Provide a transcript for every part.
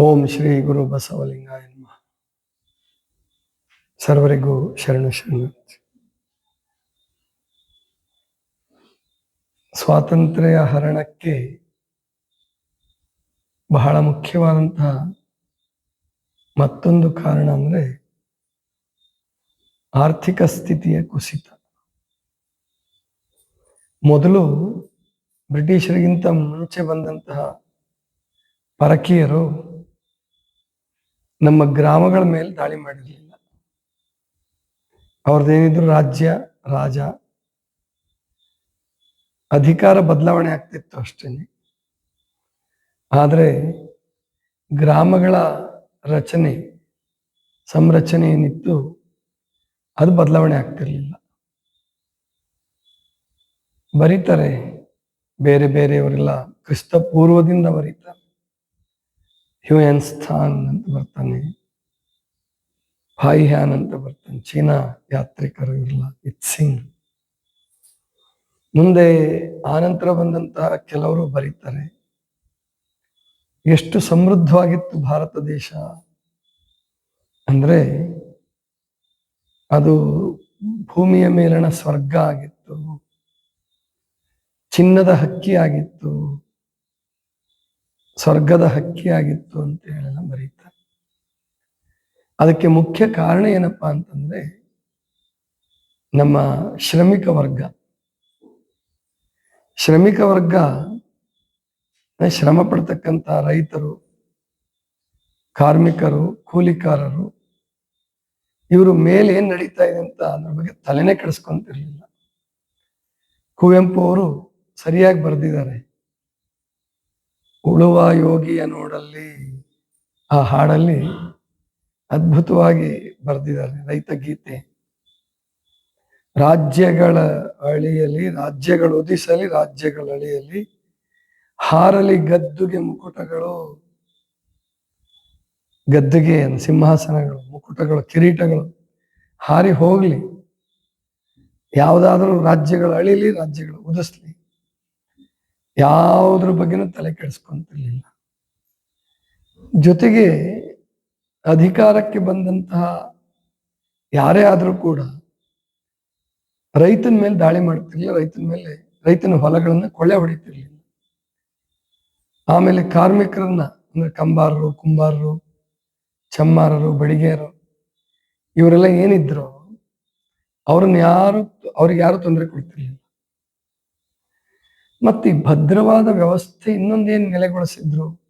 ಓಂ ಶ್ರೀ ಗುರು ಬಸವಲಿಂಗಾಯ ನಮಃ. ಸರ್ವರಿಗೂ ಶರಣು ಶರಣ. ಸ್ವಾತಂತ್ರ್ಯ ಹರಣಕ್ಕೆ ಬಹಳ ಮುಖ್ಯವಾದಂತಹ ಮತ್ತೊಂದು ಕಾರಣ ಅಂದ್ರೆ ಆರ್ಥಿಕ ಸ್ಥಿತಿಯ ಕುಸಿತ. ಮೊದಲು ಬ್ರಿಟಿಷರಿಗಿಂತ ಮುಂಚೆ ಬಂದಂತಹ ಪರಕೀಯರು ನಮ್ಮ ಗ್ರಾಮಗಳ ಮೇಲೆ ದಾಳಿ ಮಾಡಿರಲಿಲ್ಲ. ಅವ್ರದ್ದೇನಿದ್ರು ರಾಜ್ಯ, ರಾಜ, ಅಧಿಕಾರ ಬದಲಾವಣೆ ಆಗ್ತಿತ್ತು ಅಷ್ಟೇನೆ ಆದರೆ ಗ್ರಾಮಗಳ ರಚನೆ, ಸಂರಚನೆ ಏನಿತ್ತು, ಅದು ಬದಲಾವಣೆ ಆಗ್ತಿರ್ಲಿಲ್ಲ. ಬರೀತಾರೆ ಬೇರೆ ಬೇರೆಯವರೆಲ್ಲ, ಕ್ರಿಸ್ತ ಪೂರ್ವದಿಂದ ಬರೀತಾರೆ. ಹ್ಯೂಯನ್ ಸ್ಥಾನ್ ಅಂತ ಬರ್ತಾನೆ ಹ್ಯಾನ್ ಅಂತ ಬರ್ತಾನೆ ಚೀನಾ ಯಾತ್ರಿಕರು ಇರಲ್ಲ, ಇತ್ ಸಿಂಗ್. ಮುಂದೆ ಆನಂತರ ಬಂದಂತಹ ಕೆಲವರು ಬರೀತಾರೆ. ಎಷ್ಟು ಸಮೃದ್ಧವಾಗಿತ್ತು ಭಾರತ ದೇಶ ಅಂದ್ರೆ ಅದು ಭೂಮಿಯ ಮೇಲಣ ಸ್ವರ್ಗ ಆಗಿತ್ತು, ಚಿನ್ನದ ಹಕ್ಕಿ ಆಗಿತ್ತು ಸ್ವರ್ಗದ ಹಕ್ಕಿ ಆಗಿತ್ತು ಅಂತ ಹೇಳೆಲ್ಲ ಬರೀತಾರೆ ಅದಕ್ಕೆ ಮುಖ್ಯ ಕಾರಣ ಏನಪ್ಪಾ ಅಂತಂದ್ರೆ, ನಮ್ಮ ಶ್ರಮಿಕ ವರ್ಗ. ಶ್ರಮಿಕ ವರ್ಗ ಶ್ರಮ ಪಡ್ತಕ್ಕಂಥ ರೈತರು, ಕಾರ್ಮಿಕರು, ಕೂಲಿಕಾರರು, ಇವರು ಮೇಲೆ ಏನ್ ನಡೀತಾ ಇದೆ ಅಂತ ಅದ್ರ ಬಗ್ಗೆ ತಲೆನೇ ಕೆಡಿಸ್ಕೊಂತಿರ್ಲಿಲ್ಲ. ಕುವೆಂಪು ಅವರು ಸರಿಯಾಗಿ ಬರೆದಿದ್ದಾರೆ. ಉಳುವ ಯೋಗಿಯ ನೋಡಲ್ಲಿ ಆ ಹಾಡಲ್ಲಿ ಅದ್ಭುತವಾಗಿ ಬರೆದಿದ್ದಾರೆ ರೈತ ಗೀತೆ. ರಾಜ್ಯಗಳ ಅಳಿಯಲಿ ರಾಜ್ಯಗಳು ಉದಿಸಲಿ, ರಾಜ್ಯಗಳ ಅಳಿಯಲಿ ಹಾರಲಿ ಗದ್ದುಗೆ ಮುಕುಟಗಳು, ಗದ್ದುಗೆ ಸಿಂಹಾಸನಗಳು, ಮುಕುಟಗಳು, ಕಿರೀಟಗಳು ಹಾರಿ ಹೋಗ್ಲಿ. ಯಾವುದಾದ್ರೂ ರಾಜ್ಯಗಳು ಅಳಿಲಿ, ರಾಜ್ಯಗಳು ಉದಿಸ್ಲಿ. ಯಾವುದ್ರ ಬಗ್ಗೆನೂ ತಲೆ ಕೆಡಿಸ್ಕೊಂತಿರ್ಲಿಲ್ಲ. ಜೊತೆಗೆ ಅಧಿಕಾರಕ್ಕೆ ಬಂದಂತಹ ಯಾರೇ ಆದರೂ ಕೂಡ ರೈತನ ಮೇಲೆ ದಾಳಿ ಮಾಡ್ತಿರ್ಲಿಲ್ಲ, ರೈತನ ಮೇಲೆ, ರೈತನ ಹೊಲಗಳನ್ನ ಕೊಳ್ಳೆ ಹೊಡಿತಿರ್ಲಿಲ್ಲ. ಆಮೇಲೆ ಕಾರ್ಮಿಕರನ್ನ, ಅಂದ್ರೆ ಕಂಬಾರರು, ಕುಂಬಾರರು, ಚಮ್ಮಾರರು ಬಡಿಗೆಯರು ಇವರೆಲ್ಲ ಏನಿದ್ರು ಅವ್ರನ್ನ ಯಾರು, ಅವ್ರಿಗೆ ಯಾರು ತೊಂದರೆ ಕೊಡ್ತಿರ್ಲಿಲ್ಲ. ಮತ್ತೆ ಈ ಭದ್ರವಾದ ವ್ಯವಸ್ಥೆ ಇನ್ನೊಂದೇನು ನೆಲೆಗೊಳಿಸಿದ್ರು?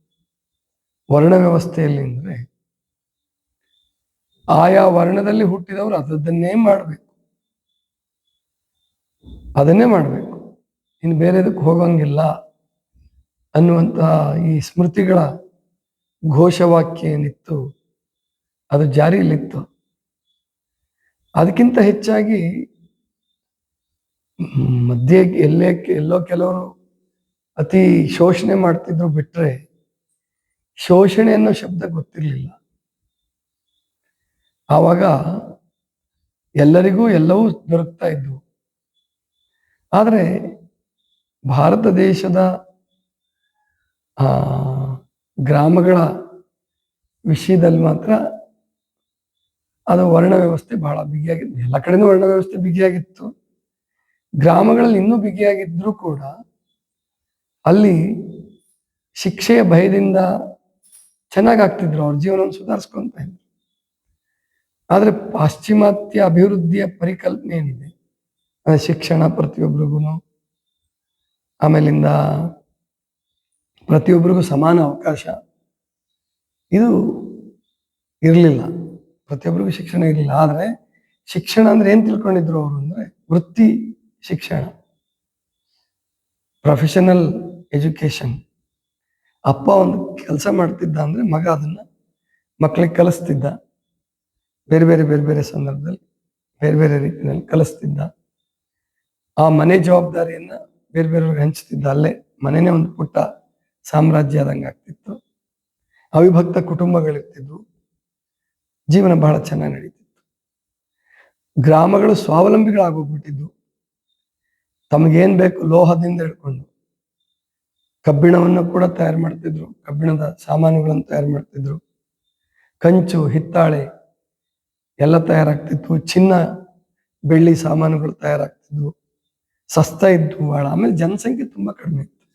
ವರ್ಣ ವ್ಯವಸ್ಥೆಯಲ್ಲಿ ಅಂದ್ರೆ ಆಯಾ ವರ್ಣದಲ್ಲಿ ಹುಟ್ಟಿದವರು ಅದನ್ನೇ ಮಾಡಬೇಕು. ಅದನ್ನೇ ಮಾಡಬೇಕು. ಇನ್ನು ಬೇರೆದಕ್ಕೆ ಹೋಗಂಗಿಲ್ಲ ಅನ್ನುವಂತಹ ಈ ಸ್ಮೃತಿಗಳ ಘೋಷವಾಕ್ಯ ಏನಿತ್ತು ಅದು ಜಾರಿಯಲ್ಲಿತ್ತು. ಅದಕ್ಕಿಂತ ಹೆಚ್ಚಾಗಿ ಮಧ್ಯೆ ಎಲ್ಲೇ ಎಲ್ಲೋ ಕೆಲವರು ಅತಿ ಶೋಷಣೆ ಮಾಡ್ತಿದ್ರು ಬಿಟ್ರೆ ಶೋಷಣೆ ಅನ್ನೋ ಶಬ್ದ ಗೊತ್ತಿರಲಿಲ್ಲ. ಆವಾಗ ಎಲ್ಲರಿಗೂ ಎಲ್ಲವೂ ದೊರಕ್ತಾ ಇದ್ವು. ಆದರೆ ಭಾರತ ದೇಶದ, ಆ, ಗ್ರಾಮಗಳ ವಿಷಯದಲ್ಲಿ ಮಾತ್ರ ಅದು ವರ್ಣ ವ್ಯವಸ್ಥೆ ಬಹಳ ಬಿಗಿಯಾಗಿತ್ತು ಎಲ್ಲ ಕಡೆನೂ ವರ್ಣ ವ್ಯವಸ್ಥೆ ಬಿಗಿಯಾಗಿತ್ತು. ಗ್ರಾಮಗಳಲ್ಲಿ ಇನ್ನೂ ಬಿಗಿಯಾಗಿದ್ರೂ ಕೂಡ ಅಲ್ಲಿ ಶಿಕ್ಷೆಯ ಭಯದಿಂದ ಚೆನ್ನಾಗಿ ಆಗ್ತಿದ್ರು ಅವ್ರ ಜೀವನವನ್ನು ಸುಧಾರಿಸ್ಕೊಂತ ಇದ್ರು. ಆದ್ರೆ ಪಾಶ್ಚಿಮಾತ್ಯ ಅಭಿವೃದ್ಧಿಯ ಪರಿಕಲ್ಪನೆ ಏನಿದೆ? ಶಿಕ್ಷಣ ಪ್ರತಿಯೊಬ್ಬರಿಗೂ ಆಮೇಲಿಂದ ಪ್ರತಿಯೊಬ್ಬರಿಗೂ ಸಮಾನ ಅವಕಾಶ. ಇದು ಇರಲಿಲ್ಲ. ಪ್ರತಿಯೊಬ್ಬರಿಗೂ ಶಿಕ್ಷಣ ಇರಲಿಲ್ಲ. ಆದರೆ ಶಿಕ್ಷಣ ಅಂದ್ರೆ ಏನ್ ತಿಳ್ಕೊಂಡಿದ್ರು ಅವರು ಅಂದ್ರೆ ವೃತ್ತಿ ಶಿಕ್ಷಣ. ಪ್ರೊಫೆಷನಲ್ ಎಜುಕೇಶನ್ ಅಪ್ಪ ಒಂದು ಕೆಲಸ ಮಾಡ್ತಿದ್ದ ಅಂದ್ರೆ ಮಗ ಅದನ್ನ ಮಕ್ಕಳಿಗೆ ಕಲಿಸ್ತಿದ್ದ. ಬೇರೆ ಬೇರೆ ಬೇರೆ ಬೇರೆ ಸಂದರ್ಭದಲ್ಲಿ, ಬೇರೆ ಬೇರೆ ರೀತಿಯಲ್ಲಿ ಕಲಿಸ್ತಿದ್ದ. ಆ ಮನೆ ಜವಾಬ್ದಾರಿಯನ್ನ ಬೇರೆ ಬೇರೆಯವ್ರಿಗೆ ಹಂಚ್ತಿದ್ದ. ಅಲ್ಲೇ ಮನೆನೇ ಒಂದು ಪುಟ್ಟ ಸಾಮ್ರಾಜ್ಯ ಆದಂಗೆ ಆಗ್ತಿತ್ತು. ಅವಿಭಕ್ತ ಕುಟುಂಬಗಳಿರ್ತಿದ್ವು. ಜೀವನ ಬಹಳ ಚೆನ್ನಾಗಿ ನಡೀತಿತ್ತು. ಗ್ರಾಮಗಳು ಸ್ವಾವಲಂಬಿಗಳಾಗೋಗ್ಬಿಟ್ಟಿದ್ವು. ತಮಗೇನ್ ಬೇಕು? ಲೋಹದಿಂದ ಹಿಡ್ಕೊಂಡು. ಕಬ್ಬಿಣವನ್ನು ಕೂಡ ತಯಾರು ಮಾಡ್ತಿದ್ರು. ಕಬ್ಬಿಣದ ಸಾಮಾನುಗಳನ್ನು ತಯಾರು ಮಾಡ್ತಿದ್ರು. ಕಂಚು, ಹಿತ್ತಾಳೆ ಎಲ್ಲ ತಯಾರಾಗ್ತಿತ್ತು. ಚಿನ್ನ, ಬೆಳ್ಳಿ ಸಾಮಾನುಗಳು ತಯಾರಾಗ್ತಿದ್ವು. ಸಸ್ತ ಇದ್ವು. ಬಹಳ ಆಮೇಲೆ ಜನಸಂಖ್ಯೆ ತುಂಬಾ ಕಡಿಮೆ ಇತ್ತು.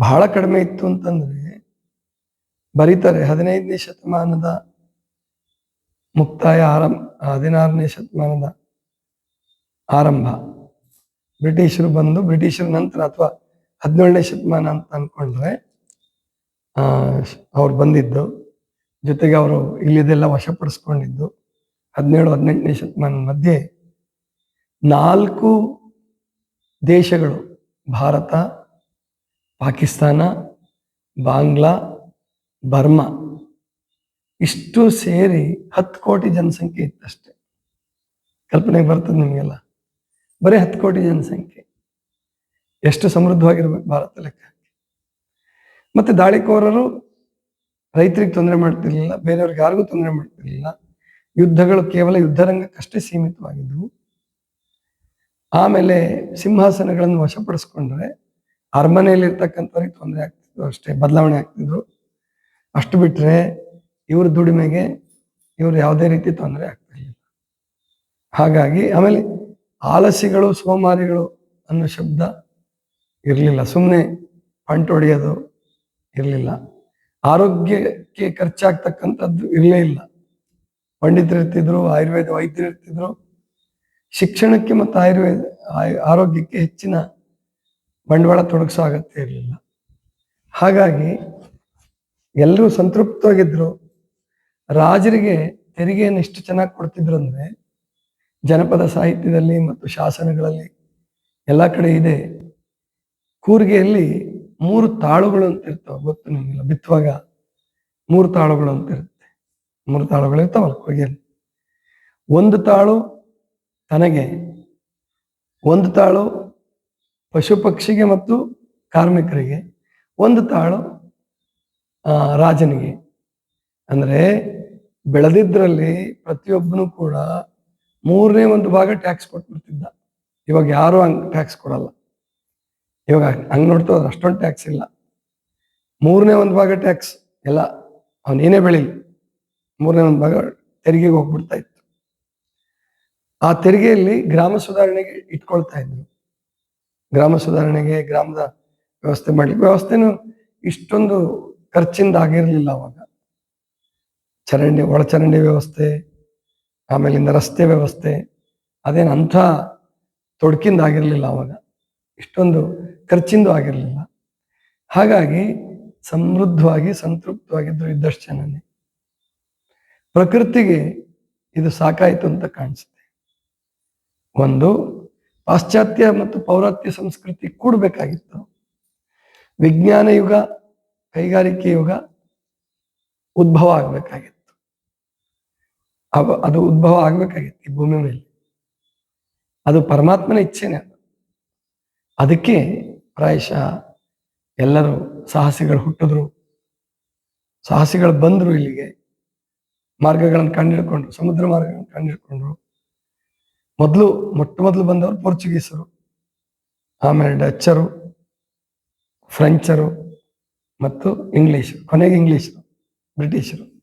ಬಹಳ ಕಡಿಮೆ ಇತ್ತು ಅಂತಂದ್ರೆ, ಬರೀತಾರೆ ಹದಿನೈದನೇ ಶತಮಾನದ ಮುಕ್ತಾಯ ಆರಂಭ, ಹದಿನಾರನೇ ಶತಮಾನದ ಆರಂಭ. ಬ್ರಿಟಿಷರು ಬಂದು ಬ್ರಿಟಿಷರ ನಂತರ ಅಥವಾ ಹದಿನೇಳನೇ ಶತಮಾನ ಅಂತ ಅಂದ್ಕೊಂಡ್ರೆ ಅವ್ರು ಬಂದಿದ್ದು. ಜೊತೆಗೆ ಅವರು ಇಲ್ಲಿದೆಲ್ಲ ವಶಪಡಿಸ್ಕೊಂಡಿದ್ದು. ಹದಿನೇಳು, ಹದಿನೆಂಟನೇ ಶತಮಾನ ಮಧ್ಯೆ ನಾಲ್ಕು ದೇಶಗಳು, ಭಾರತ, ಪಾಕಿಸ್ತಾನ, ಬಾಂಗ್ಲಾ, ಬರ್ಮಾ, ಇಷ್ಟು ಸೇರಿ ಹತ್ತು ಕೋಟಿ ಜನಸಂಖ್ಯೆ ಇತ್ತಷ್ಟೆ. ಕಲ್ಪನೆಗೆ ಬರ್ತದೆ ನಿಮಗೆಲ್ಲ. ಬರೀ ಹತ್ತು ಕೋಟಿ ಜನಸಂಖ್ಯೆ. ಎಷ್ಟು ಸಮೃದ್ಧವಾಗಿರ್ಬೇಕು ಭಾರತ ಲೆಕ್ಕ. ಮತ್ತೆ ದಾಳಿಕೋರರು ರೈತರಿಗೆ ತೊಂದರೆ ಮಾಡ್ತಿರ್ಲಿಲ್ಲ, ಬೇರೆಯವ್ರಿಗೆ ಯಾರಿಗೂ ತೊಂದರೆ ಮಾಡ್ತಿರ್ಲಿಲ್ಲ. ಯುದ್ಧಗಳು ಕೇವಲ ಯುದ್ಧರಂಗಕ್ಕಷ್ಟೇ ಸೀಮಿತವಾಗಿದ್ವು. ಆಮೇಲೆ ಸಿಂಹಾಸನಗಳನ್ನು ವಶಪಡಿಸ್ಕೊಂಡ್ರೆ ಅರಮನೆಯಲ್ಲಿ ಇರ್ತಕ್ಕಂಥವ್ರಿಗೆ ತೊಂದರೆ ಆಗ್ತಿದ್ರು ಅಷ್ಟೇ, ಬದಲಾವಣೆ ಆಗ್ತಿದ್ರು ಅಷ್ಟು ಬಿಟ್ಟರೆ ಇವ್ರ ದುಡಿಮೆಗೆ ಇವರು ಯಾವುದೇ ರೀತಿ ತೊಂದರೆ ಆಗ್ತಿರ್ಲಿಲ್ಲ. ಹಾಗಾಗಿ ಆಮೇಲೆ ಆಲಸಿಗಳು ಸೋಮಾರಿಗಳು ಅನ್ನೋ ಶಬ್ದ ಇರಲಿಲ್ಲ. ಸುಮ್ಮನೆ ಪಂಟ್ ಹೊಡೆಯೋದು ಇರಲಿಲ್ಲ. ಆರೋಗ್ಯಕ್ಕೆ ಖರ್ಚಾಗ್ತಕ್ಕಂಥದ್ದು ಇರಲೇ ಇಲ್ಲ. ಪಂಡಿತರು ಇರ್ತಿದ್ರು ಆಯುರ್ವೇದ ವೈದ್ಯರು ಇರ್ತಿದ್ರು ಶಿಕ್ಷಣಕ್ಕೆ ಮತ್ತು ಆಯುರ್ವೇದ, ಆಯ್- ಆರೋಗ್ಯಕ್ಕೆ ಹೆಚ್ಚಿನ ಬಂಡವಾಳ ತೊಡಗಿಸೋ ಅಗತ್ಯ ಇರಲಿಲ್ಲ. ಹಾಗಾಗಿ ಎಲ್ಲರೂ ಸಂತೃಪ್ತವಾಗಿದ್ದರು ರಾಜರಿಗೆ ತೆರಿಗೆಯನ್ನು ಎಷ್ಟು ಚೆನ್ನಾಗಿ ಕೊಡ್ತಿದ್ರು ಅಂದ್ರೆ ಜನಪದ ಸಾಹಿತ್ಯದಲ್ಲಿ ಮತ್ತು ಶಾಸನಗಳಲ್ಲಿ ಎಲ್ಲ ಕಡೆ ಇದೆ. ಕೂರ್ಗೆಯಲ್ಲಿ ಮೂರು ತಾಳುಗಳು ಅಂತ ಇರ್ತವೆ, ಗೊತ್ತು ನಿಮಗೆಲ್ಲ? ಬಿತ್ತುವಾಗ ಮೂರು ತಾಳುಗಳು ಅಂತ ಇರುತ್ತೆ. ಮೂರು ತಾಳುಗಳು ಇರ್ತಾವಲ್ಲ ಕೂರ್ಗೆಯಲ್ಲಿ? ಒಂದು ತಾಳು ತನಗೆ, ಒಂದು ತಾಳು ಪಶು ಪಕ್ಷಿಗೆ ಮತ್ತು ಕಾರ್ಮಿಕರಿಗೆ, ಒಂದು ತಾಳು ರಾಜನಿಗೆ. ಅಂದರೆ ಬೆಳೆದಿದ್ದರಲ್ಲಿ ಪ್ರತಿಯೊಬ್ಬನು ಕೂಡ ಮೂರನೇ ಒಂದು ಭಾಗ ಟ್ಯಾಕ್ಸ್ ಕೊಟ್ಬಿಡ್ತಿದ್ದ. ಇವಾಗ ಯಾರು ಹಂಗ್ ಟ್ಯಾಕ್ಸ್ ಕೊಡಲ್ಲ. ಇವಾಗ ಹಂಗ್ ನೋಡ್ತಾ ಅಷ್ಟೊಂದು ಟ್ಯಾಕ್ಸ್ ಇಲ್ಲ. ಮೂರನೇ ಒಂದು ಭಾಗ ಟ್ಯಾಕ್ಸ್ ಎಲ್ಲ ಅವನೇನೇ ಬೆಳಿಲಿ. ಮೂರನೇ ಒಂದು ಭಾಗ ತೆರಿಗೆಗೆ ಹೋಗ್ಬಿಡ್ತಾ ಇತ್ತು. ಆ ತೆರಿಗೆಯಲ್ಲಿ ಗ್ರಾಮ ಸುಧಾರಣೆಗೆ ಇಟ್ಕೊಳ್ತಾ ಇದ್ರು. ಗ್ರಾಮ ಸುಧಾರಣೆಗೆ, ಗ್ರಾಮದ ವ್ಯವಸ್ಥೆ ಮಾಡ್ಲಿಕ್ಕೆ. ವ್ಯವಸ್ಥೆನೂ ಇಷ್ಟೊಂದು ಖರ್ಚಿಂದ ಆಗಿರಲಿಲ್ಲ ಅವಾಗ. ಚರಂಡಿ, ಒಳಚರಂಡಿ ವ್ಯವಸ್ಥೆ ಆಮೇಲಿಂದ ರಸ್ತೆ ವ್ಯವಸ್ಥೆ, ಅದೇನು ಅಂಥ ತೊಡಕಿಂದ ಆಗಿರಲಿಲ್ಲ ಅವಾಗ. ಇಷ್ಟೊಂದು ಖರ್ಚಿಂದು ಆಗಿರಲಿಲ್ಲ. ಹಾಗಾಗಿ ಸಮೃದ್ಧವಾಗಿ, ಸಂತೃಪ್ತವಾಗಿದ್ದರು ಇದ್ದಷ್ಟು ಜನನೇ ಪ್ರಕೃತಿಗೆ ಇದು ಸಾಕಾಯಿತು ಅಂತ ಕಾಣಿಸುತ್ತೆ. ಒಂದು, ಪಾಶ್ಚಾತ್ಯ ಮತ್ತು ಪೌರಾತ್ಯ ಸಂಸ್ಕೃತಿ ಕೂಡಬೇಕಾಗಿತ್ತು. ವಿಜ್ಞಾನ ಯುಗ, ಕೈಗಾರಿಕೆ ಯುಗ ಉದ್ಭವ ಆಗ್ಬೇಕಾಗಿತ್ತು. ಅವ ಅದು ಉದ್ಭವ ಆಗ್ಬೇಕಾಗಿತ್ತು ಈ ಭೂಮಿ ಮೇಲೆ. ಅದು ಪರಮಾತ್ಮನ ಇಚ್ಛೆನೆ ಅದು. ಅದಕ್ಕೆ ಪ್ರಾಯಶಃ ಎಲ್ಲರೂ ಸಾಹಸಿಗಳು ಹುಟ್ಟಿದ್ರು. ಸಾಹಸಿಗಳು ಬಂದ್ರು ಇಲ್ಲಿಗೆ. ಮಾರ್ಗಗಳನ್ನು ಕಂಡಿಡ್ಕೊಂಡ್ರು ಸಮುದ್ರ ಮಾರ್ಗಗಳನ್ನು ಕಂಡಿಡ್ಕೊಂಡ್ರು ಮೊದಲು, ಮೊಟ್ಟ ಮೊದಲು ಬಂದವರು ಪೋರ್ಚುಗೀಸರು. ಆಮೇಲೆ ಡಚ್ಚರು, ಫ್ರೆಂಚರು ಮತ್ತು ಇಂಗ್ಲಿಷರು, ಕೊನೆಗೆ ಇಂಗ್ಲಿಷರು, ಬ್ರಿಟಿಷರು.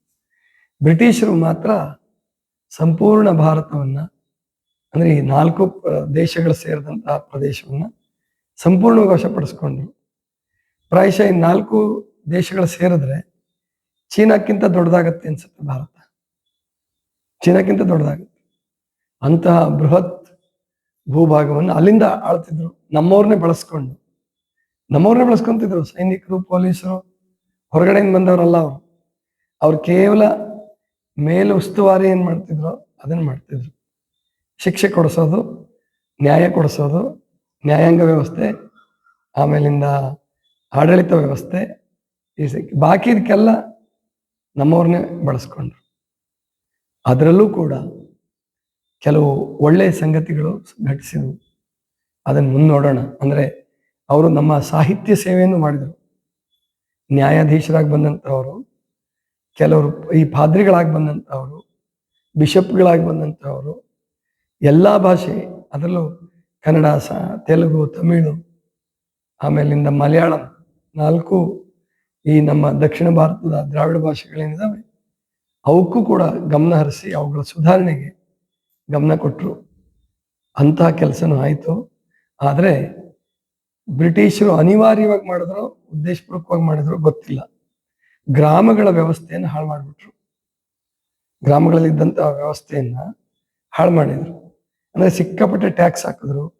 ಬ್ರಿಟಿಷರು ಮಾತ್ರ ಸಂಪೂರ್ಣ ಭಾರತವನ್ನ, ಅಂದ್ರೆ ಈ ನಾಲ್ಕು ದೇಶಗಳು ಸೇರಿದಂತಹ ಪ್ರದೇಶವನ್ನ ಸಂಪೂರ್ಣವಾಗಿ ವಶಪಡಿಸ್ಕೊಂಡ್ರು ಪ್ರಾಯಶಃ ಈ ನಾಲ್ಕು ದೇಶಗಳು ಸೇರಿದ್ರೆ ಚೀನಾಕ್ಕಿಂತ ದೊಡ್ಡದಾಗತ್ತೆ ಅನ್ಸುತ್ತೆ ಭಾರತ. ಚೀನಾಕ್ಕಿಂತ ದೊಡ್ಡದಾಗುತ್ತೆ. ಅಂತಹ ಬೃಹತ್ ಭೂಭಾಗವನ್ನು ಅಲ್ಲಿಂದ ಆಳ್ತಿದ್ರು, ನಮ್ಮವ್ರನ್ನೇ ಬಳಸ್ಕೊಂಡು. ನಮ್ಮವ್ರನ್ನೇ ಬಳಸ್ಕೊಂತಿದ್ರು, ಸೈನಿಕರು, ಪೊಲೀಸರು, ಹೊರಗಡೆಯಿಂದ ಬಂದವರಲ್ಲ ಅವರು. ಅವ್ರು ಕೇವಲ ಮೇಲೆ ಉಸ್ತುವಾರಿ ಏನ್ ಮಾಡ್ತಿದ್ರು? ಅದನ್ನ ಮಾಡ್ತಿದ್ರು. ಶಿಕ್ಷೆ ಕೊಡಿಸೋದು, ನ್ಯಾಯ ಕೊಡಿಸೋದು, ನ್ಯಾಯಾಂಗ ವ್ಯವಸ್ಥೆ, ಆಮೇಲಿಂದ ಆಡಳಿತ ವ್ಯವಸ್ಥೆ, ಈ ಬಾಕಿ ಇದಕ್ಕೆಲ್ಲ ನಮ್ಮವ್ರನ್ನೇ ಬಳಸ್ಕೊಂಡ್ರು. ಅದರಲ್ಲೂ ಕೂಡ ಕೆಲವು ಒಳ್ಳೆಯ ಸಂಗತಿಗಳು ಘಟಿಸಿದವು. ಅದನ್ನು ಮುನ್ನೋಡೋಣ ನೋಡೋಣ ಅಂದ್ರೆ ಅವರು ನಮ್ಮ ಸಾಹಿತ್ಯ ಸೇವೆಯನ್ನು ಮಾಡಿದರು. ನ್ಯಾಯಾಧೀಶರಾಗಿ ಬಂದಂಥವರು ಕೆಲವರು ಈ ಪಾದ್ರಿಗಳಾಗಿ ಬಂದಂಥವರು, ಬಿಷಪ್ಗಳಾಗಿ ಬಂದಂಥವರು, ಎಲ್ಲ ಭಾಷೆ, ಅದರಲ್ಲೂ ಕನ್ನಡ, ಸ, ತೆಲುಗು, ತಮಿಳು ಆಮೇಲಿಂದ ಮಲಯಾಳಂ, ನಾಲ್ಕು ಈ ನಮ್ಮ ದಕ್ಷಿಣ ಭಾರತದ ದ್ರಾವಿಡ ಭಾಷೆಗಳೇನಿದ್ದಾವೆ ಅವಕ್ಕೂ ಕೂಡ ಗಮನ ಹರಿಸಿ ಅವುಗಳ ಸುಧಾರಣೆಗೆ ಗಮನ ಕೊಟ್ಟರು ಅಂತಹ ಕೆಲಸನೂ ಆಯಿತು. ಆದರೆ ಬ್ರಿಟಿಷರು ಅನಿವಾರ್ಯವಾಗಿ ಮಾಡಿದ್ರು, ಉದ್ದೇಶಪೂರ್ವಕವಾಗಿ ಮಾಡಿದ್ರು, ಗೊತ್ತಿಲ್ಲ. ಗ್ರಾಮಗಳ ವ್ಯವಸ್ಥೆಯನ್ನು ಹಾಳು ಮಾಡಿಬಿಟ್ರು. ಗ್ರಾಮಗಳಲ್ಲಿದ್ದಂತಹ ವ್ಯವಸ್ಥೆಯನ್ನ ಹಾಳು ಮಾಡಿದ್ರು. ಅಂದ್ರೆ ಸಿಕ್ಕಾಪಟ್ಟೆ ಟ್ಯಾಕ್ಸ್ ಹಾಕಿದ್ರು.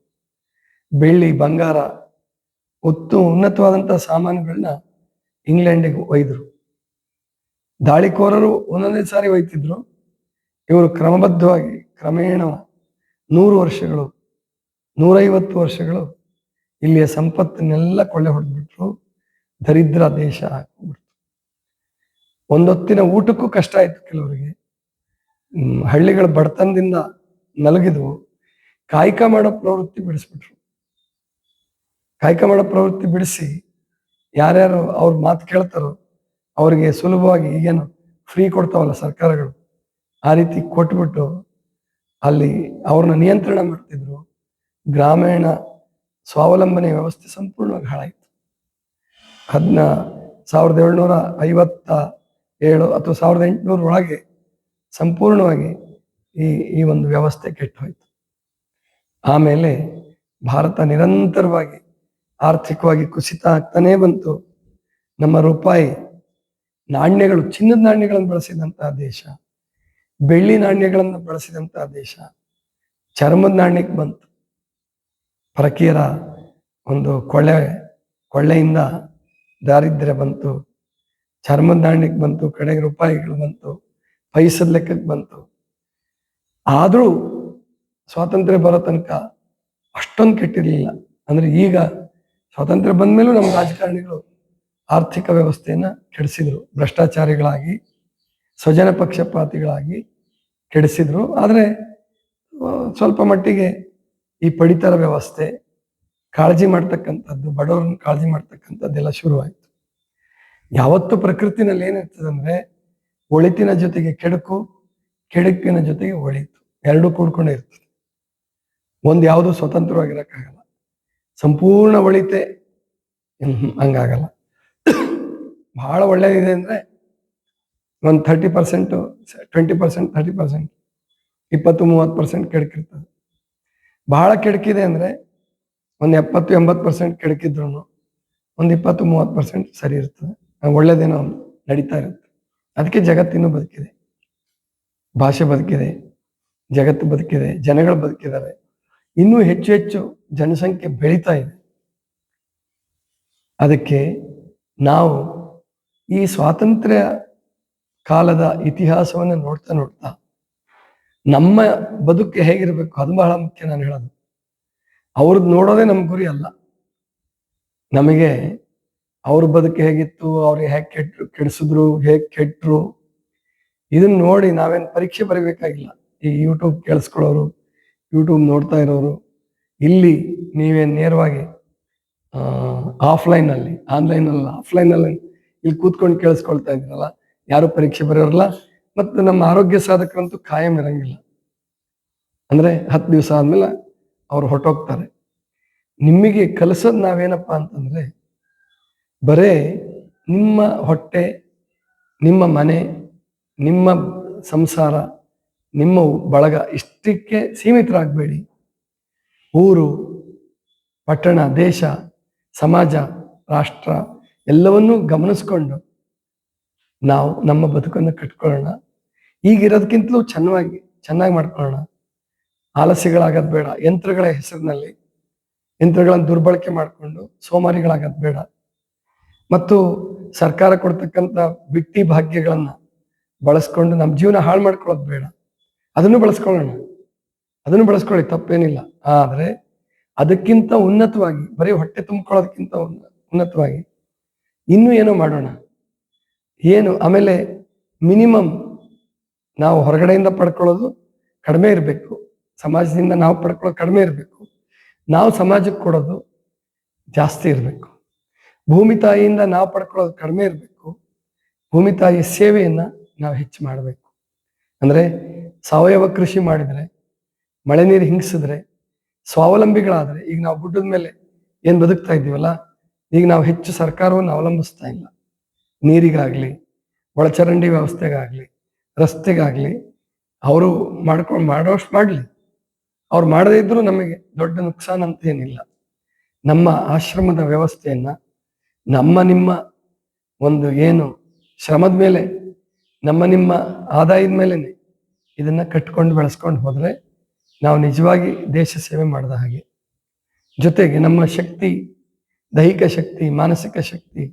ಬೆಳ್ಳಿ, ಬಂಗಾರ ಉತ್ತು ಉನ್ನತವಾದಂಥ ಸಾಮಾನುಗಳನ್ನ ಇಂಗ್ಲೆಂಡಿಗೆ ಒಯ್ದರು. ದಾಳಿಕೋರರು ಒಂದೊಂದೇ ಸಾರಿ ಒಯ್ತಿದ್ರು. ಇವರು ಕ್ರಮಬದ್ಧವಾಗಿ ಕ್ರಮೇಣ ನೂರು ವರ್ಷಗಳು, ನೂರೈವತ್ತು ವರ್ಷಗಳು ಇಲ್ಲಿಯ ಸಂಪತ್ತನ್ನೆಲ್ಲ ಕೊಳ್ಳೆ ಹೊಡೆದ್ಬಿಟ್ರು. ದರಿದ್ರ ದೇಶ ಆಗ್ಬಿಡ್ತು. ಒಂದೊತ್ತಿನ ಊಟಕ್ಕೂ ಕಷ್ಟ ಆಯ್ತು ಕೆಲವರಿಗೆ. ಹಳ್ಳಿಗಳ ಬಡತನದಿಂದ ನಲಗಿದ್ವು. ಕಾಯಕ ಮಾಡೋ ಪ್ರವೃತ್ತಿ ಬಿಡಿಸ್ಬಿಟ್ರು. ಕಾಯಕ ಮಾಡೋ ಪ್ರವೃತ್ತಿ ಬಿಡಿಸಿ ಯಾರ್ಯಾರು ಅವ್ರ ಮಾತು ಕೇಳ್ತಾರೋ ಅವರಿಗೆ ಸುಲಭವಾಗಿ ಈಗೇನು ಫ್ರೀ ಕೊಡ್ತಾವಲ್ಲ ಸರ್ಕಾರಗಳು. ಆ ರೀತಿ ಕೊಟ್ಬಿಟ್ಟು ಅಲ್ಲಿ ಅವ್ರನ್ನ ನಿಯಂತ್ರಣ ಮಾಡ್ತಿದ್ರು. ಗ್ರಾಮೀಣ ಸ್ವಾವಲಂಬನೆ ವ್ಯವಸ್ಥೆ ಸಂಪೂರ್ಣವಾಗಿ ಹಾಳಾಯಿತು. ಅದನ್ನ ಸಾವಿರದ ಏಳ್ನೂರ ಐವತ್ತ ಏಳು ಅಥವಾ ಸಾವಿರದ ಎಂಟುನೂರ ಒಳಗೆ ಸಂಪೂರ್ಣವಾಗಿ ಈ ಈ ಒಂದು ವ್ಯವಸ್ಥೆ ಕೆಟ್ಟು ಹೋಯಿತು ಆಮೇಲೆ ಭಾರತ ನಿರಂತರವಾಗಿ ಆರ್ಥಿಕವಾಗಿ ಕುಸಿತ ಆಗ್ತಾನೇ ಬಂತು. ನಮ್ಮ ರೂಪಾಯಿ ನಾಣ್ಯಗಳು, ಚಿನ್ನದ ನಾಣ್ಯಗಳನ್ನು ಬಳಸಿದಂತಹ ದೇಶ, ಬೆಳ್ಳಿ ನಾಣ್ಯಗಳನ್ನು ಬಳಸಿದಂತಹ ದೇಶ ಚರ್ಮದ ನಾಣ್ಯಕ್ಕೆ ಬಂತು. ಪರಕೀಯರ ಒಂದು ಕೊಳ್ಳೆ ಕೊಳ್ಳೆಯಿಂದ ದಾರಿದ್ರ್ಯ ಬಂತು. ಚರ್ಮದ ನಾಣ್ಯಕ್ಕೆ ಬಂತು, ಕಡೆಗೆ ರೂಪಾಯಿಗಳು ಬಂತು, ಪೈಸದ ಲೆಕ್ಕಕ್ಕೆ ಬಂತು. ಆದರೂ ಸ್ವಾತಂತ್ರ್ಯ ಬರೋ ತನಕ ಅಷ್ಟೊಂದು ಕೆಟ್ಟಿರಲಿಲ್ಲ. ಅಂದ್ರೆ ಈಗ ಸ್ವಾತಂತ್ರ್ಯ ಬಂದ ಮೇಲೂ ನಮ್ಮ ರಾಜಕಾರಣಿಗಳು ಆರ್ಥಿಕ ವ್ಯವಸ್ಥೆಯನ್ನು ಕೆಡಿಸಿದ್ರು. ಭ್ರಷ್ಟಾಚಾರಿಗಳಾಗಿ, ಸ್ವಜನ ಪಕ್ಷಪಾತಿಗಳಾಗಿ ಕೆಡಿಸಿದ್ರು. ಆದರೆ ಸ್ವಲ್ಪ ಮಟ್ಟಿಗೆ ಈ ಪಡಿತರ ವ್ಯವಸ್ಥೆ, ಕಾಳಜಿ ಮಾಡ್ತಕ್ಕಂಥದ್ದು, ಬಡವರನ್ನ ಕಾಳಜಿ ಮಾಡ್ತಕ್ಕಂಥದ್ದೆಲ್ಲ ಶುರುವಾಯಿತು. ಯಾವತ್ತು ಪ್ರಕೃತಿನಲ್ಲಿ ಏನಿರ್ತದಂದ್ರೆ ಒಳಿತಿನ ಜೊತೆಗೆ ಕೆಡುಕು, ಕೆಡುಕಿನ ಜೊತೆಗೆ ಒಳಿತು. ಎರಡೂ ಕೂಡ್ಕೊಂಡೇ ಇರ್ತದೆ. ಒಂದು ಯಾವುದು ಸ್ವತಂತ್ರವಾಗಿರಕ್ಕಾಗಲ್ಲ. ಸಂಪೂರ್ಣ ಒಳಿತೆ ಹಂಗಾಗಲ್ಲ. ಬಹಳ ಒಳ್ಳೇದಿದೆ ಅಂದ್ರೆ ಒಂದು thirty percent twenty percent thirty percent ಇಪ್ಪತ್ತು, ಮೂವತ್ತು ಪರ್ಸೆಂಟ್ ಕೆಡಕಿರ್ತದೆ. ಬಹಳ ಕೆಡಕಿದೆ ಅಂದ್ರೆ ಒಂದು ಎಪ್ಪತ್ತು, ಎಂಬತ್ತು ಪರ್ಸೆಂಟ್ ಕೆಡಕಿದ್ರು ಒಂದು ಇಪ್ಪತ್ತು, ಮೂವತ್ತು ಪರ್ಸೆಂಟ್ ಸರಿ ಇರ್ತದೆ. ಒಳ್ಳೇದೇನೋ ನಡೀತಾ ಇರುತ್ತೆ. ಅದಕ್ಕೆ ಜಗತ್ತಿನೂ ಬದುಕಿದೆ. ಭಾಷೆ ಬದುಕಿದೆ, ಜಗತ್ತು ಬದುಕಿದೆ, ಜನಗಳು ಬದುಕಿದ್ದಾರೆ. ಇನ್ನೂ ಹೆಚ್ಚು ಹೆಚ್ಚು ಜನಸಂಖ್ಯೆ ಬೆಳೀತಾ ಇದೆ. ಅದಕ್ಕೆ ನಾವು ಈ ಸ್ವಾತಂತ್ರ್ಯ ಕಾಲದ ಇತಿಹಾಸವನ್ನು ನೋಡ್ತಾ ನೋಡ್ತಾ, ನಮ್ಮ ಬದುಕು ಹೇಗಿರಬೇಕು ಅದು ಬಹಳ ಮುಖ್ಯ ನಾನು ಹೇಳೋದು. ಅವ್ರದ್ದು ನೋಡೋದೇ ನಮ್ಮ ಗುರಿ ಅಲ್ಲ. ನಮಗೆ ಅವ್ರ ಬದುಕು ಹೇಗಿತ್ತು ಅವ್ರಿಗೆ ಹೇಗೆ ಕೆಟ್ರು ಕೆಡಿಸಿದ್ರು, ಹೇಗೆ ಕೆಟ್ಟರು ಇದನ್ನ ನೋಡಿ ನಾವೇನು ಪರೀಕ್ಷೆ ಬರೀಬೇಕಾಗಿಲ್ಲ. ಈ ಯೂಟ್ಯೂಬ್ ಕೇಳಿಸ್ಕೊಳ್ಳೋರು ಯೂಟ್ಯೂಬ್ ನೋಡ್ತಾ ಇರೋರು, ಇಲ್ಲಿ ನೀವೇನು ನೇರವಾಗಿ ಆಫ್ಲೈನಲ್ಲಿ ಆನ್ಲೈನಲ್ಲ ಆಫ್ಲೈನಲ್ಲಿ ಇಲ್ಲಿ ಕೂತ್ಕೊಂಡು ಕೇಳಿಸ್ಕೊಳ್ತಾ ಇದ್ದೀರಲ್ಲ, ಯಾರು ಪರೀಕ್ಷೆ ಬರೆಯೋರಲ್ಲ, ಮತ್ತು ನಮ್ಮ ಆರೋಗ್ಯ ಸಾಧಕರಂತೂ ಕಾಯಂ ಇರಂಗಿಲ್ಲ. ಅಂದರೆ ಹತ್ತು ದಿವಸ ಆದಮೇಲೆ ಅವ್ರು ಹೊರಟೋಗ್ತಾರೆ. ನಿಮಗೆ ಕಲಿಸೋದು ನಾವೇನಪ್ಪ ಅಂತಂದ್ರೆ ಬರೇ ನಿಮ್ಮ ಹೊಟ್ಟೆ, ನಿಮ್ಮ ಮನೆ, ನಿಮ್ಮ ಸಂಸಾರ, ನಿಮ್ಮ ಬಳಗ ಇಷ್ಟಕ್ಕೆ ಸೀಮಿತರಾಗಬೇಡಿ. ಊರು, ಪಟ್ಟಣ, ದೇಶ, ಸಮಾಜ, ರಾಷ್ಟ್ರ ಎಲ್ಲವನ್ನೂ ಗಮನಿಸ್ಕೊಂಡು ನಾವು ನಮ್ಮ ಬದುಕನ್ನು ಕಟ್ಕೊಳ್ಳೋಣ. ಈಗಿರೋದಕ್ಕಿಂತಲೂ ಚೆನ್ನಾಗಿ ಚೆನ್ನಾಗಿ ಮಾಡ್ಕೊಳ್ಳೋಣ. ಆಲಸ್ಯಗಳಾಗೋದು ಬೇಡ, ಯಂತ್ರಗಳ ಹೆಸರಿನಲ್ಲಿ, ಯಂತ್ರಗಳನ್ನು ದುರ್ಬಳಕೆ ಮಾಡಿಕೊಂಡು ಸೋಮಾರಿಗಳಾಗೋದು ಬೇಡ. ಮತ್ತು ಸರ್ಕಾರ ಕೊಡ್ತಕ್ಕಂಥ ಬಿಟ್ಟಿ ಭಾಗ್ಯಗಳನ್ನ ಬಳಸ್ಕೊಂಡು ನಮ್ಮ ಜೀವನ ಹಾಳು ಮಾಡ್ಕೊಳ್ಳೋದು ಬೇಡ. ಅದನ್ನು ಬಳಸ್ಕೊಳ್ಳೋಣ. ಅದನ್ನು ಬಳಸ್ಕೊಳ್ಳಿ, ತಪ್ಪೇನಿಲ್ಲ. ಆದರೆ ಅದಕ್ಕಿಂತ ಉನ್ನತವಾಗಿ, ಬರೀ ಹೊಟ್ಟೆ ತುಂಬಿಕೊಳ್ಳೋದಕ್ಕಿಂತ ಉನ್ನ- ಉನ್ನತವಾಗಿ ಇನ್ನೂ ಏನೋ ಮಾಡೋಣ. ಏನು, ಆಮೇಲೆ ಮಿನಿಮಮ್ ನಾವು ಹೊರಗಡೆಯಿಂದ ಪಡ್ಕೊಳ್ಳೋದು ಕಡಿಮೆ ಇರಬೇಕು. ಸಮಾಜದಿಂದ ನಾವು ಪಡ್ಕೊಳ್ಳೋದು ಕಡಿಮೆ ಇರಬೇಕು. ನಾವು ಸಮಾಜಕ್ಕೆ ಕೊಡೋದು ಜಾಸ್ತಿ ಇರಬೇಕು. ಭೂಮಿ ತಾಯಿಯಿಂದ ನಾವು ಪಡ್ಕೊಳ್ಳೋದು ಕಡಿಮೆ ಇರಬೇಕು. ಭೂಮಿ ತಾಯಿಯ ಸೇವೆಯನ್ನ ನಾವು ಹೆಚ್ಚು ಮಾಡಬೇಕು. ಅಂದ್ರೆ ಸಾವಯವ ಕೃಷಿ ಮಾಡಿದ್ರೆ, ಮಳೆ ನೀರು ಹಿಂಗಿಸಿದ್ರೆ, ಸ್ವಾವಲಂಬಿಗಳಾದ್ರೆ, ಈಗ ನಾವು ಗುಡ್ಡದ ಮೇಲೆ ಏನ್ ಬದುಕ್ತಾ ಇದ್ದೀವಲ್ಲ, ಈಗ ನಾವು ಹೆಚ್ಚು ಸರ್ಕಾರವನ್ನು ಅವಲಂಬಿಸ್ತಾ ಇಲ್ಲ. ನೀರಿಗಾಗಲಿ, ಒಳಚರಂಡಿ ವ್ಯವಸ್ಥೆಗಾಗಲಿ, ರಸ್ತೆಗಾಗಲಿ, ಅವರು ಮಾಡ್ಕೊಂಡು ಮಾಡೋಷ್ಟು ಮಾಡಲಿ. ಅವ್ರು ಮಾಡದೇ ಇದ್ರೂ ನಮಗೆ ದೊಡ್ಡ ನುಕ್ಸಾನ್ ಅಂತ ಏನಿಲ್ಲ. ನಮ್ಮ ಆಶ್ರಮದ ವ್ಯವಸ್ಥೆಯನ್ನ ನಮ್ಮ ನಿಮ್ಮ ಒಂದು ಏನು ಶ್ರಮದ ಮೇಲೆ, ನಮ್ಮ ನಿಮ್ಮ ಆದಾಯದ ಮೇಲೆ ಇದನ್ನ ಕಟ್ಕೊಂಡು ಬೆಳೆಸ್ಕೊಂಡು ಹೋದರೆ ನಾವು ನಿಜವಾಗಿ ದೇಶ ಸೇವೆ ಮಾಡಿದ ಹಾಗೆ. ಜೊತೆಗೆ ನಮ್ಮ ಶಕ್ತಿ, ದೈಹಿಕ ಶಕ್ತಿ, ಮಾನಸಿಕ ಶಕ್ತಿ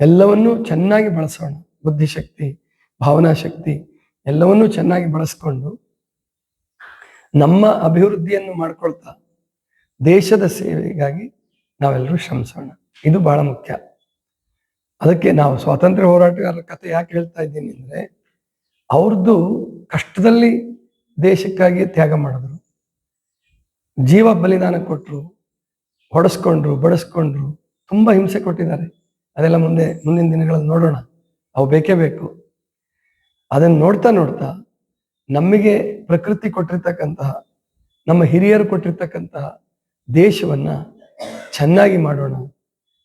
ಎಲ್ಲವನ್ನೂ ಚೆನ್ನಾಗಿ ಬಳಸೋಣ. ಬುದ್ಧಿಶಕ್ತಿ, ಭಾವನಾ ಶಕ್ತಿ ಎಲ್ಲವನ್ನೂ ಚೆನ್ನಾಗಿ ಬಳಸ್ಕೊಂಡು ನಮ್ಮ ಅಭಿವೃದ್ಧಿಯನ್ನು ಮಾಡ್ಕೊಳ್ತಾ ದೇಶದ ಸೇವೆಗಾಗಿ ನಾವೆಲ್ಲರೂ ಶ್ರಮಿಸೋಣ. ಇದು ಬಹಳ ಮುಖ್ಯ. ಅದಕ್ಕೆ ನಾವು ಸ್ವಾತಂತ್ರ್ಯ ಹೋರಾಟಗಾರರ ಕಥೆ ಯಾಕೆ ಹೇಳ್ತಾ ಇದ್ದೀನಿ ಅಂದ್ರೆ ಅವ್ರದ್ದು ಕಷ್ಟದಲ್ಲಿ ದೇಶಕ್ಕಾಗಿ ತ್ಯಾಗ ಮಾಡಿದ್ರು. ಜೀವ ಬಲಿದಾನ ಕೊಟ್ಟರು ಹೊಡೆಸ್ಕೊಂಡ್ರು, ಬಡಿಸ್ಕೊಂಡ್ರು, ತುಂಬಾ ಹಿಂಸೆ ಕೊಟ್ಟಿದ್ದಾರೆ. ಅದೆಲ್ಲ ಮುಂದೆ, ಮುಂದಿನ ದಿನಗಳಲ್ಲಿ ನೋಡೋಣ. ಅವು ಬೇಕೇ ಬೇಕು. ಅದನ್ನು ನೋಡ್ತಾ ನೋಡ್ತಾ ನಮಗೆ ಪ್ರಕೃತಿ ಕೊಟ್ಟಿರ್ತಕ್ಕಂತಹ, ನಮ್ಮ ಹಿರಿಯರು ಕೊಟ್ಟಿರ್ತಕ್ಕಂತಹ ದೇಶವನ್ನ ಚೆನ್ನಾಗಿ ಮಾಡೋಣ.